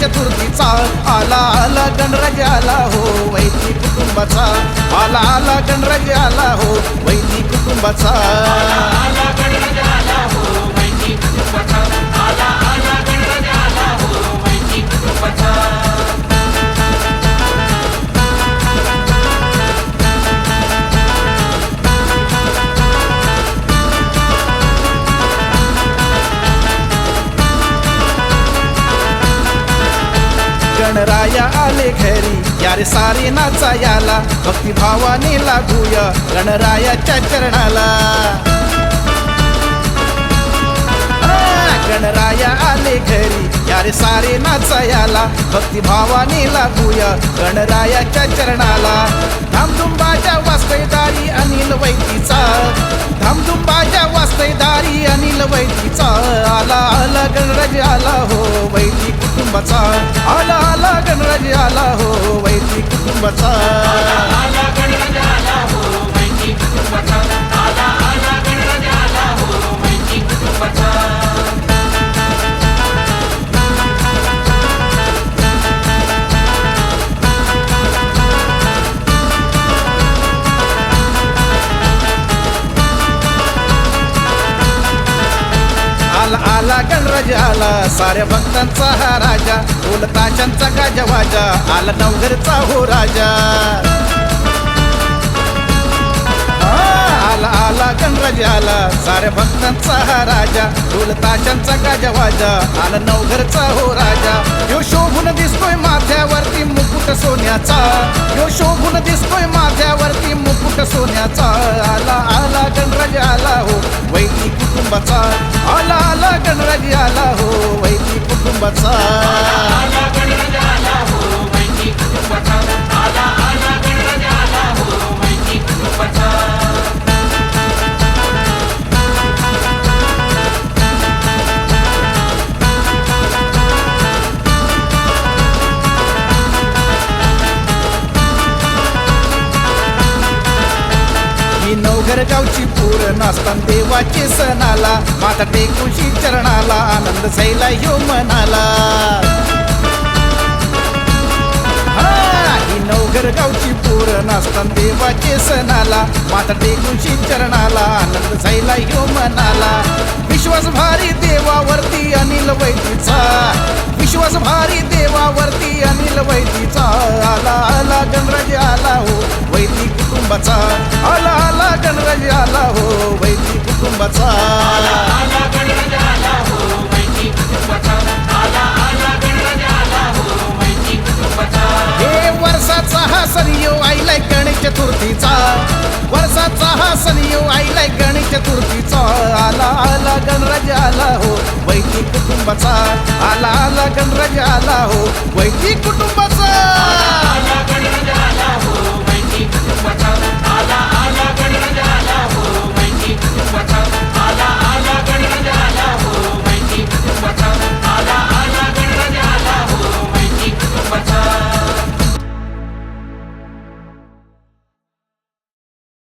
चतुर्थीचा आला आला गणराज आला हो वैदिक कुटुंबाचा. आला आला गणराज आला हो वैदिक कुटुंबाचा. गणराया आले घरी. यारे सारे नाचा याला भक्तिभावाने लागूया गणरायाच्या चरणाला. गणराया आले घरी. यारे सारे नाचा याला भक्तिभावाने लागूया गणरायाच्या चरणाला. धामधुंबाच्या वास्तयदारी अनिल वैतीचा धामधुंबाच्या वास्तयदारी अनिल वैतीचा आला आला गणराज आला हो. कुटुंबाचा. आला आला गणराजी आला हो वैदिक कुटुंबाचा. आला आला गणराज आला साऱ्या भक्तांचा हा राजा. ढोल ताशांचा गाजवाजा आला नवघरचा हो राजा. आला आला गणराज आला साऱ्या भक्तांचा हा राजा. ढोल ताशांचा गाजवाजा आला नवघरचा हो राजा. यो शोभून दिसतोय माथ्यावरती मुकुट सोन्याचा. यो शोभून दिसतोय माथ्यावरती घर नवघर पूर नाचताना देवाचे सणाला. माता टेकुशी चरणाला आनंद सैला यो मनाला. ही नवघर गावची पूर नाचताना देवाचे सणाला. माता टेकुशी चरणाला आनंद सैला यो मनाला. विश्वास भारी देवावरती अनिल वैतीचा विश्वास भारी देवावरती अनिल वैतीचा आला आला गणराज आला हो वैती कुटुंबाचा. गणराज आला हो वैदिक कुटुंबाचा. हे वर्षाचा हा सनियो आईलाय गणेश चतुर्थीचा. वर्षाचा हा सनियो आईलाय गणेश चतुर्थीचा. आला आला गणराज आला हो वैदिक कुटुंबाचा. आला आला गणराज आला हो वैदिक कुटुंबाचा.